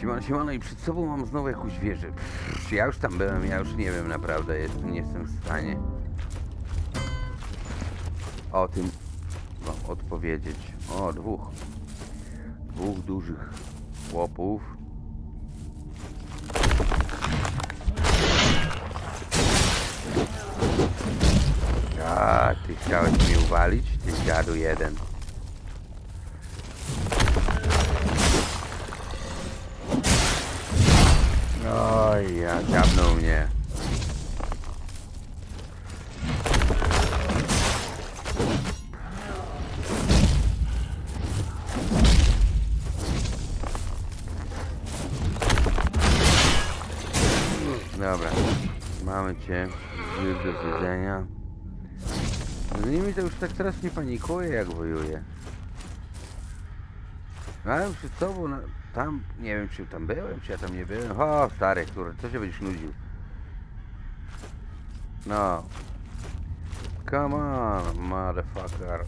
Siemano, siemano i przed sobą mam znowu jakąś wieżę. Pff, ja już tam byłem, ja już nie wiem naprawdę, jest, nie jestem w stanie o tym wam odpowiedzieć. O, dwóch. Dwóch dużych chłopów. A, ty chciałeś mnie uwalić? Ty dziadu jeden. Oj, ja dziabnął mnie. Dobra, mamy cię. Zły do zjedzenia. Z nimi to już tak teraz nie panikuję, jak wojuję. Mam przed sobą, na, tam, nie wiem czy tam byłem, czy ja tam nie byłem. O, stary, który, co się będziesz nudził? No. Come on, motherfucker.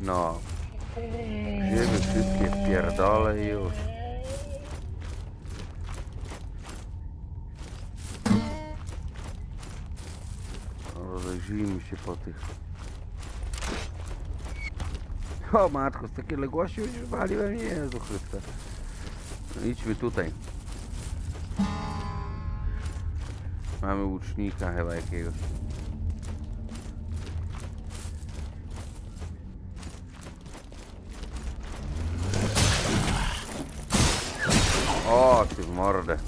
No. Grzyby wszystkie pierdolę i już. Rozejrzyjmy się po tych. O matko, z takiej ległości będziesz waliłem? Jezu Chryste. No, idźmy tutaj. Mamy łucznika chyba jakiegoś. O, ty w mordę.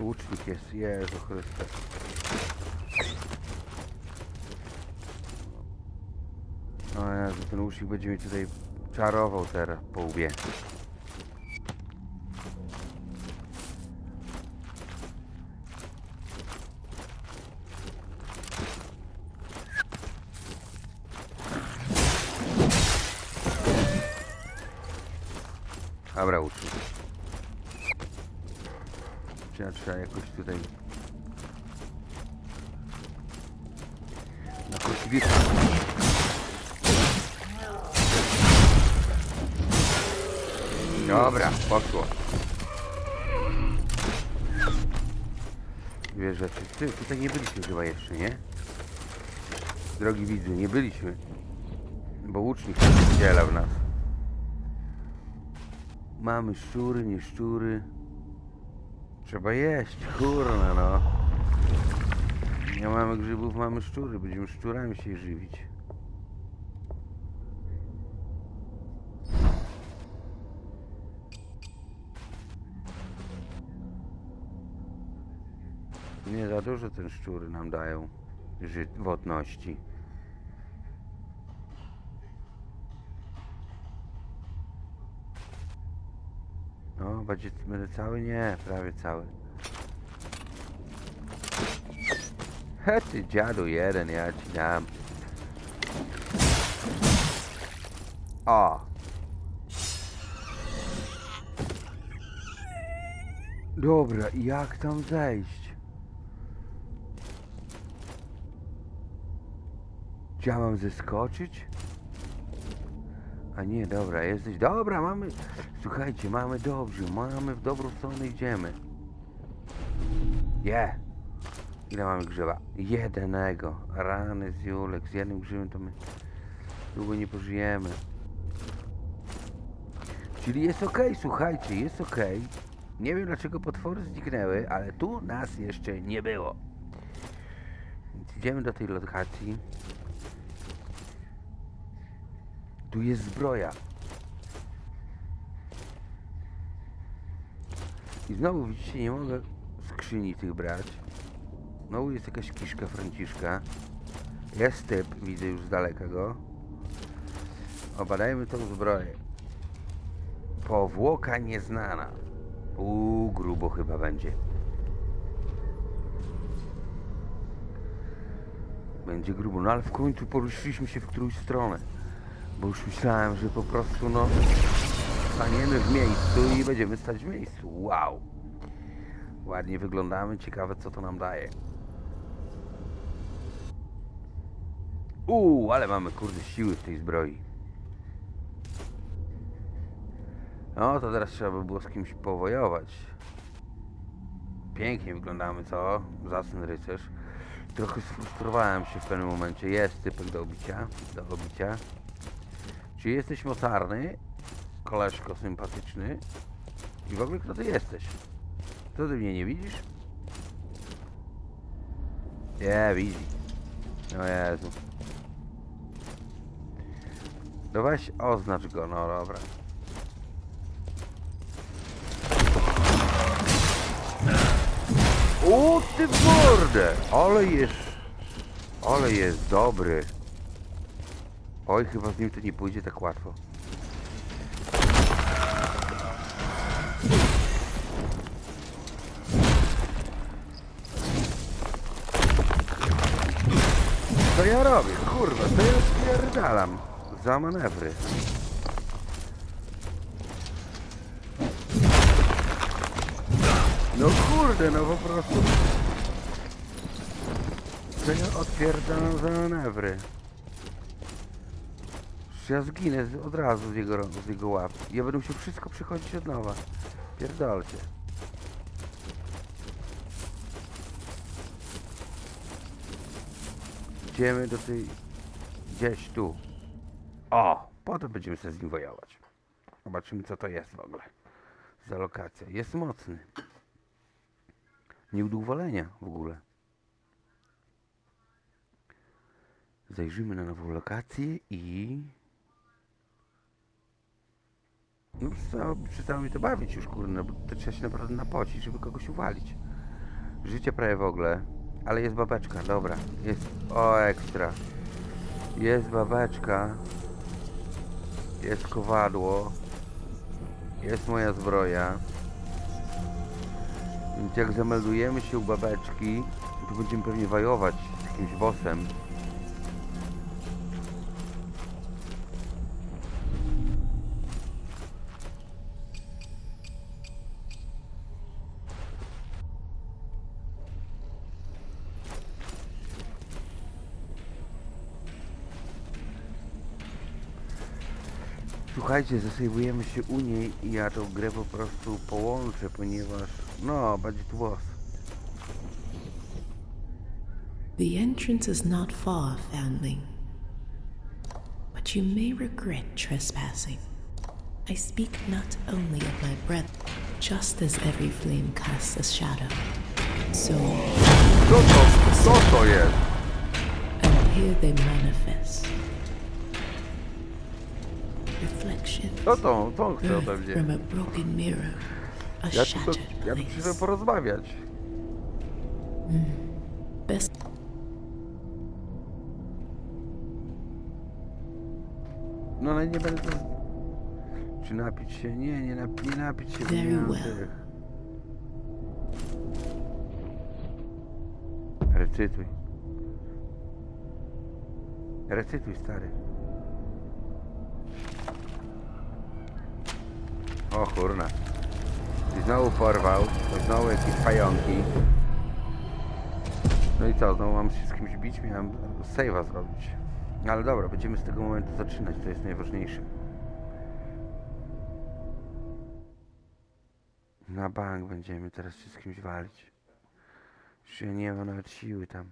Łucznik jest, Jezu Chryste. O Jezu, ten łucznik będzie mi tutaj czarował teraz po łbie. Dobra, łucznik. Trzeba, trzeba jakoś tutaj... Na krucywika. Dobra, poszło. Dwie rzeczy. Ty, tutaj nie byliśmy chyba jeszcze, nie? Drogi widzu, nie byliśmy. Bo łucznik w nas. Mamy szczury, nie szczury. Trzeba jeść, kurna no. Nie mamy grzybów, mamy szczury. Będziemy szczurami się żywić. Nie za dużo ten szczury nam dają żywotności. No, będzie będę cały? Nie, prawie cały. He ty dziadu jeden, ja ci dam. O! Dobra, jak tam zejść? Ja mam zeskoczyć? A nie, dobra, jesteś. Dobra, mamy. Słuchajcie, mamy dobrze, mamy w dobrą stronę idziemy. Je! Ile mamy grzyba? Jednego. Rany z Julek, z jednym grzybem to my długo nie pożyjemy. Czyli jest ok, słuchajcie, jest ok. Nie wiem dlaczego potwory zniknęły, ale tu nas jeszcze nie było. Więc idziemy do tej lokacji. Tu jest zbroja. I znowu widzicie, nie mogę skrzyni tych brać. Znowu jest jakaś kiszka Franciszka. Jest typ, widzę już z daleka go. Obadajmy tą zbroję. Powłoka nieznana. Uuu, grubo chyba będzie. Będzie grubo, no ale w końcu poruszyliśmy się w którąś stronę. Bo już myślałem, że po prostu no... staniemy w miejscu i będziemy stać w miejscu. Wow. Ładnie wyglądamy, ciekawe co to nam daje. Uuu, ale mamy kurde siły w tej zbroi. No to teraz trzeba by było z kimś powojować. Pięknie wyglądamy, co? Zacny rycerz. Trochę sfrustrowałem się w pewnym momencie. Jest typek do obicia. Do obicia. Czy jesteś mocarny? Koleżko sympatyczny. I w ogóle kto ty jesteś? To ty mnie nie widzisz? Nie, widzi. O Jezu. No weź oznacz go, no dobra. O ty mordę! Ale jest... Ale jest dobry. Oj, chyba z nim to nie pójdzie tak łatwo. Co ja robię? Kurwa, to ja spierdalam. Za manewry. No kurde, no po prostu. Co ja odpierdalam za manewry? Przecież Ja zginę z- od razu z jego, z jego łap. Ja będę musiał wszystko przychodzić od nowa. Pierdolcie. Idziemy do tej... Gdzieś tu. O! Potem będziemy sobie z nim wojować. Zobaczymy co to jest w ogóle. Za lokacja. Jest mocny. Nieudowolenia w ogóle. Zajrzymy na nową lokację i... No przestało, mi to bawić już, kurde, bo to trzeba się naprawdę napocić, żeby kogoś uwalić. Życie prawie w ogóle, ale jest babeczka, dobra, jest, o ekstra. Jest babeczka, jest kowadło, jest moja zbroja. Więc jak zameldujemy się u babeczki, to będziemy pewnie wajować z jakimś bossem. Słuchajcie, zasejwujemy się u niej i ja tą grę po prostu połączę, ponieważ no, będzie tu boss. The entrance is not far, Foundling. But you may regret trespassing. I speak not only of my breath, just as every flame casts a shadow. So, Co to? Co to jest? and here they manifest. Co to? Co on chce ode mnie? Ja tu, to, ja tu przyszedłem porozmawiać. Best No ale nie będę... Czy napić się? Nie, nie, nap, nie napić się. nie mam tych. Recytuj. Recytuj, stary. O kurna. I znowu porwał. Znowu jakieś pająki. No i co, znowu mam się z kimś bić? Miałem save'a zrobić. No Ale dobra, będziemy z tego momentu zaczynać, to jest najważniejsze. Na bank będziemy teraz się z kimś walić. Już ja nie mam nawet siły tam.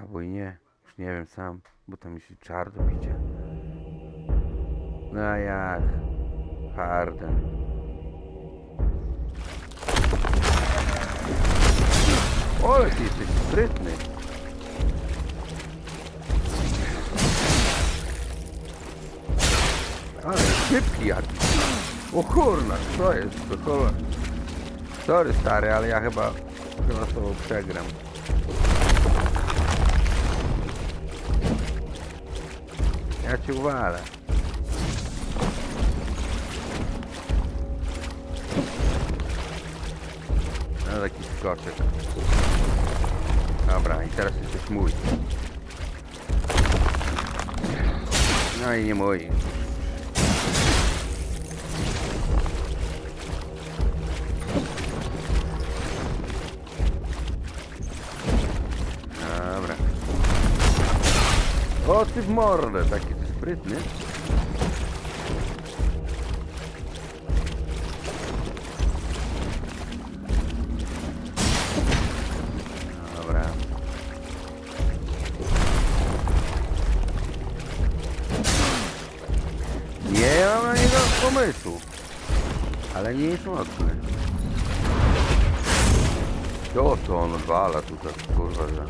Albo i nie, już nie wiem sam, bo tam się czar do bicia. No a jak? Harden. Ole, ty jesteś sprytny. Ale szybki jakiś. O kurna, co jest? To kola. Sorry stary, ale ja chyba chyba z tobą przegram. Ja cię uwalę. Taki skoczek. Dobra, i teraz jesteś mój. No i nie mój. Dobra. O ty w mordę, taki ty sprytny. Niego pomysłu. Ale nie jest mocny. To to on wala tutaj, kurwa, że...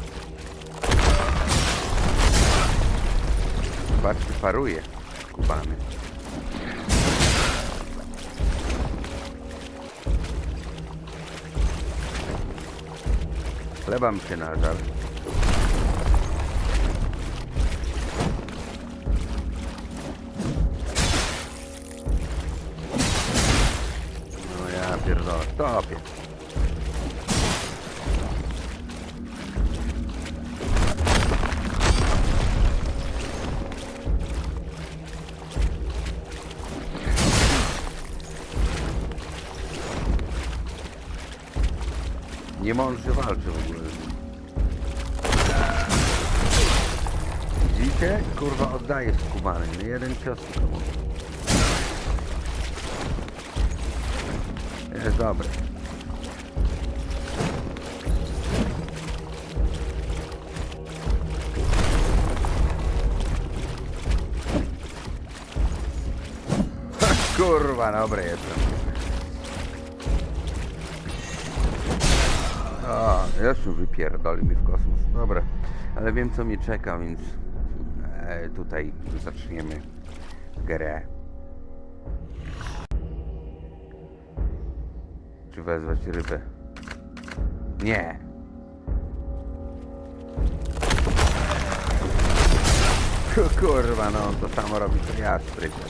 Patrzcie, paruje kubany. Chleba mi się nażar. Nie mądrze walczy w ogóle. Widzicie? Kurwa oddaje skubany. No jeden cios tylko mu. Jest dobry. Kurwa, dobry jestem. A, jeszcze wypierdoli mi w kosmos. Dobra, ale wiem co mnie czeka, więc e, tutaj zaczniemy grę. Czy wezwać rybę? Nie. Ku- Kurwa, no to samo robi co ja, sprytnie.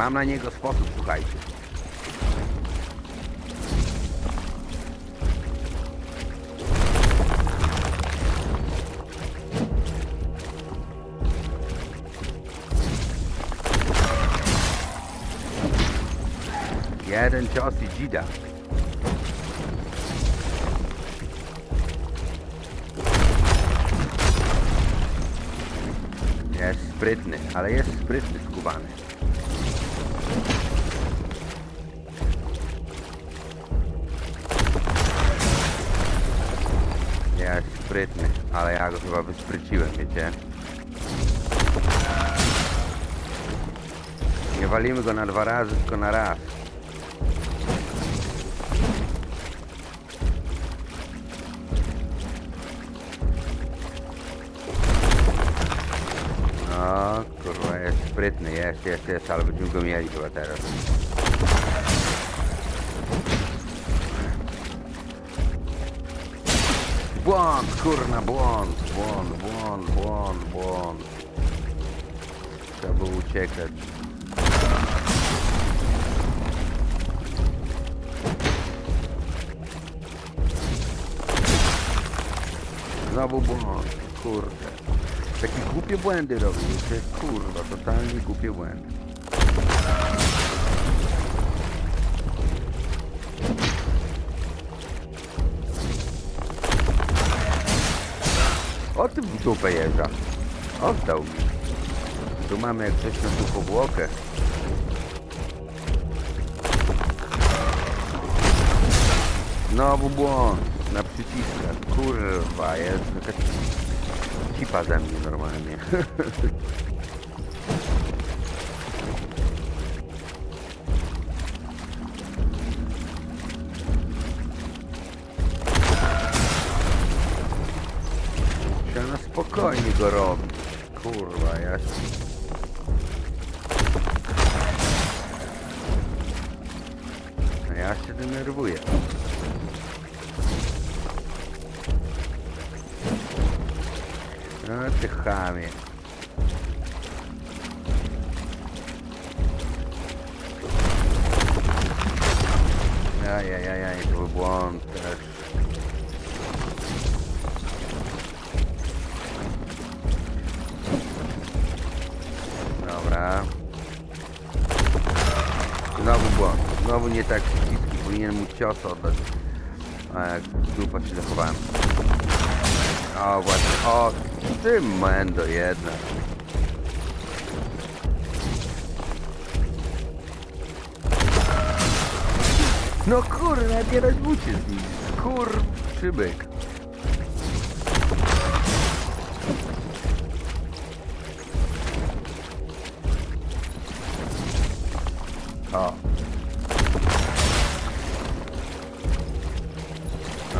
Mam na niego sposób, słuchajcie. Jeden cios i dzida. Jest sprytny, ale jest sprytny skubany. Sprytny, ale ja go chyba wyspryciłem, wiecie? Nie walimy go na dwa razy, tylko na raz. No, kurwa, jest sprytny, jest, jest, jest, ale będziemy go mieli chyba teraz. Kurna, błąd, błąd, błąd, błąd, błąd. Trzeba było uciekać. Znowu błąd, kurde. Takie głupie błędy wiecie? Kurwa, totalnie głupie błędy. O tym w dupę jeżdża. Oddał. Tu mamy jak coś na tu powłokę. Znowu błąd. Na przyciskach. Kurwa, jest jakaś kipa ze mnie normalnie. spokojnie go robi. Kurwa, ja... No ja się denerwuję. No ty chamie. Ajajajaj, to był błąd. Znowu nie tak bliski. Powinien mu cios oddać. Jak dupa się zachowałem. O właśnie. O, ty mendo jedna. No kurwa, nie rozbucie z nim. Kur... Przybyk.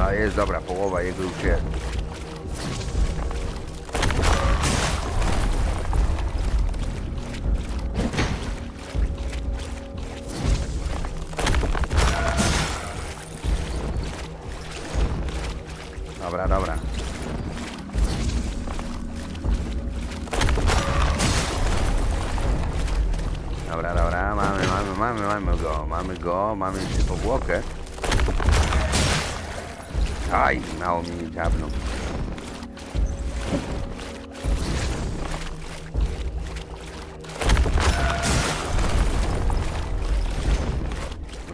A jest dobra, połowa jego już jest. Dobra, dobra. Dobra, dobra, mamy, mamy, mamy, mamy go, mamy go, mamy jeszcze powłokę. Aj, mało mnie nie dziabnął.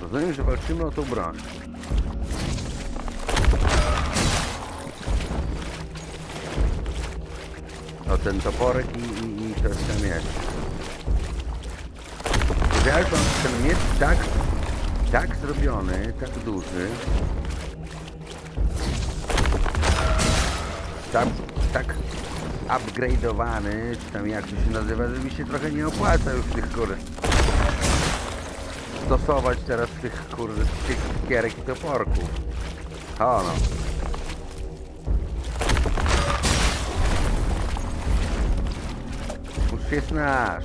Rozumiem, że walczymy o tą broń. O ten toporek i, i, i to ten miecz. Widziałeś pan ten miecz tak, tak zrobiony, tak duży. Tak, tak upgrade'owany, czy tam jak to się nazywa, że mi się trochę nie opłaca już tych kur stosować teraz tych kur tych kierek i toporków. O no. Już jest nasz.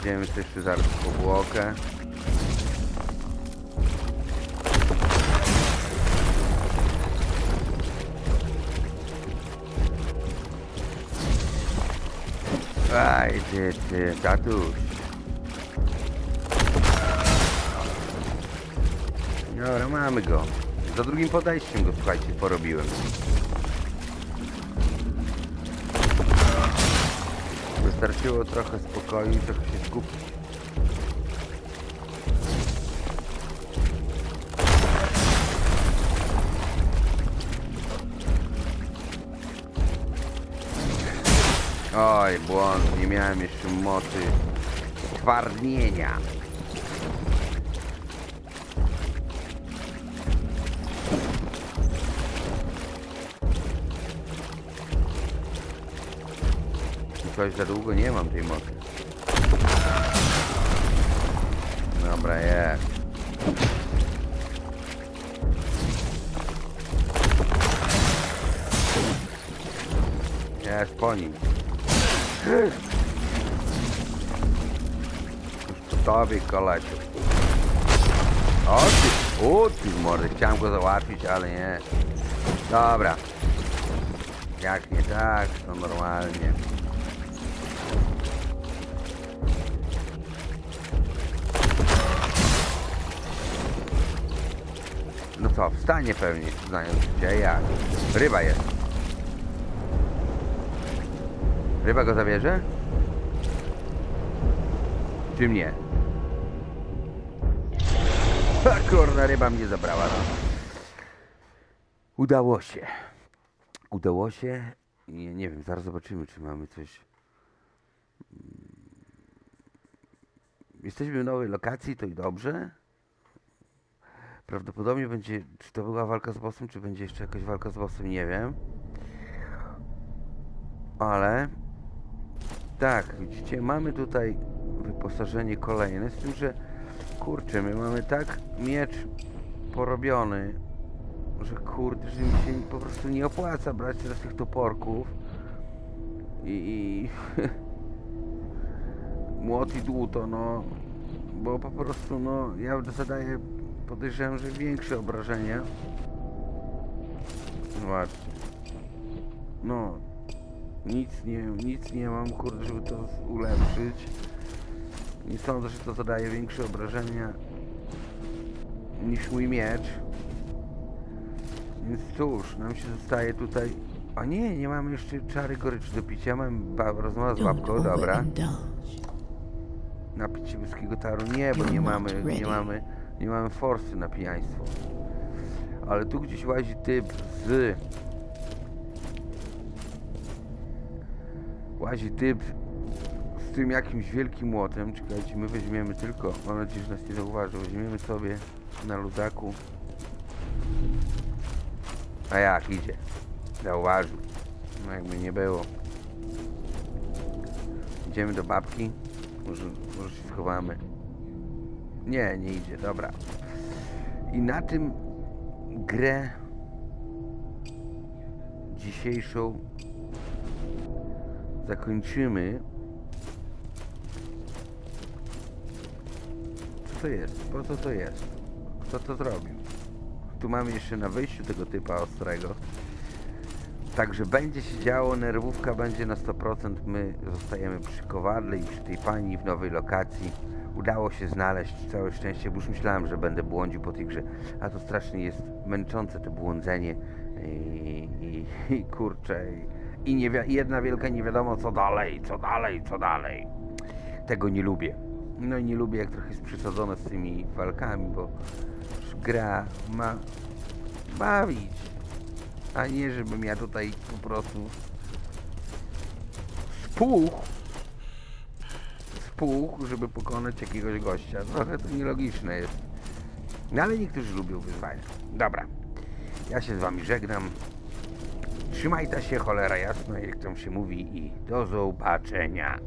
Idziemy jeszcze zaraz po powłokę. Aj, ty, ty, tatuś. Dobra, mamy go. Za drugim podejściem go, słuchajcie, porobiłem. Wystarczyło trochę spokoju trochę się skupić. Oj, błąd, nie miałem jeszcze mocy twardnienia. Coś za długo nie mam tej mocy. Dobra, jest. Jest po nim. Już po tobie, koleciu. O ty, o ty w mordę, chciałem go załatwić, ale nie. Dobra. Jak nie tak, to normalnie. No co, wstanie pewnie, znając gdzie jak. Ryba jest. Ryba go zabierze? Czy mnie? Ha, kurna, ryba mnie zabrała, no. Udało się. Udało się. Nie, nie wiem, zaraz zobaczymy, czy mamy coś. Mm. Jesteśmy w nowej lokacji, to i dobrze. Prawdopodobnie będzie, czy to była walka z bossem, czy będzie jeszcze jakaś walka z bossem, nie wiem. Ale tak, widzicie, mamy tutaj wyposażenie kolejne, z tym, że kurczę, my mamy tak miecz porobiony, że kurde, że mi się po prostu nie opłaca brać teraz tych toporków i, i młot i dłuto, no, bo po prostu, no, ja zadaję podejrzewam, że większe obrażenia. Zobaczcie. No. Nic nie, nic nie mam, kurde, żeby to ulepszyć. Nie sądzę, że to zadaje większe obrażenia niż mój miecz. Więc cóż, nam się zostaje tutaj... A nie, nie mamy jeszcze czary goryczy do picia. Mam rozmowę z babką, dobra. Napić się wyskiego taru? Nie, bo nie mamy, nie mamy, nie mamy forsy na pijaństwo. Ale tu gdzieś łazi typ z... Łazi typ z tym jakimś wielkim młotem. Czekajcie, my weźmiemy tylko, mam nadzieję, że nas nie zauważy, weźmiemy sobie na ludaku. A jak, idzie. Zauważył. No jakby nie było. Idziemy do babki. Może, może się schowamy. Nie, nie idzie, dobra. I na tym grę dzisiejszą zakończymy. Co to jest? Po co to jest? Kto to zrobił? Tu mamy jeszcze na wyjściu tego typa ostrego. Także będzie się działo, nerwówka będzie na 100%. My zostajemy przy kowadle i przy tej pani w nowej lokacji. Udało się znaleźć całe szczęście, bo już myślałem, że będę błądził po tej grze. A to strasznie jest męczące to błądzenie. I, i, i kurczę. I, i nie jedna wielka nie wiadomo co dalej, co dalej, co dalej. Tego nie lubię. No i nie lubię jak trochę jest przesadzone z tymi walkami, bo gra ma bawić a nie żebym ja tutaj po prostu spuch spuch, żeby pokonać jakiegoś gościa. Trochę to nielogiczne jest. No ale niektórzy lubią wyzwania. Dobra. Ja się z wami żegnam. Trzymajcie się, cholera jasna, jak tam się mówi i do zobaczenia.